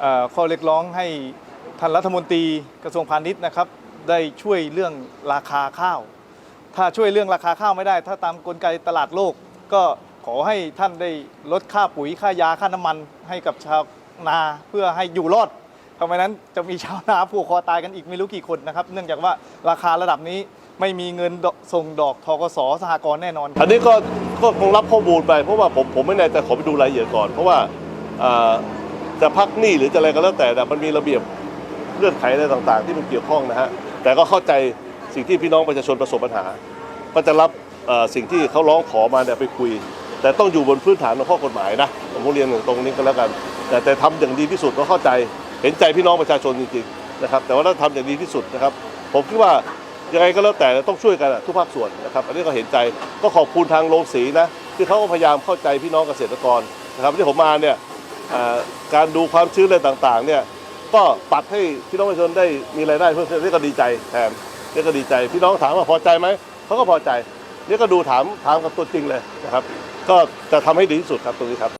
เอ่อข้อเรียกร้องให้ท่านรัฐมนตรีกระทรวงพาณิชย์นะครับ ได้ช่วยเรื่องราคาข้าว ถ้าช่วยเรื่องราคาข้าวไม่ได้ ถ้าตามกลไกตลาดโลก ก็ขอให้ท่านได้ลดค่าปุ๋ยค่ายาค่าน้ำมันให้กับชาวนาเพื่อให้อยู่รอดทำไมนั้นจะมีชาวนาผูกคอตายกันอีกไม่รู้กี่คนนะครับ เนื่องจากว่าราคาระดับนี้ไม่มีเงินส่งดอกทกสสหกรณ์แน่นอน อันนี้ก็ก็คงรับข้อมูลไปเพราะว่าผมผมไม่แน่ใจขอไปดูรายละเอียดก่อน เพราะว่า จะพักหนี้หรือจะอะไรก็แล้วแต่แต่มันมีระเบียบเงื่อนไขอะไรต่างๆ ที่มันเกี่ยวข้องนะฮะแต่ก็เข้าใจสิ่งที่พี่น้องประชาชนประสบปัญหา ก็จะรับสิ่งที่เขาร้องขอมาเนี่ยไปคุย แต่ต้องอยู่บนพื้นฐานของข้อกฎหมายนะผมเรียนตรงนี้ก็แล้วกัน แต่แต่ทำอย่างดีที่สุดก็เข้าใจเห็นใจพี่น้องประชาชนจริงๆนะครับแต่ว่าถ้าทำอย่างดีที่สุดนะครับ ผมคิดว่ายังไงก็แล้วแต่ต้องช่วยกันทุกภาคส่วนนะครับอันนี้ก็เห็นใจก็ขอบคุณทางโรงสีนะที่เขาก็พยายามเข้าใจพี่น้องเกษตรกรนะครับที่ผมมาเนี่ย การดูความชื้นอะไรต่างๆ เนี่ยก็ปัดให้พี่น้องประชาชนได้มีรายได้เพิ่มขึ้นนี่ก็ดีใจแทนนี่ก็ดีใจ พี่น้องถามว่าพอใจไหมเขาก็พอใจนี่ก็ดูถามถามกับตัวจริงเลยนะครับ ก็จะทำให้ดีที่สุดครับตรงนี้ครับ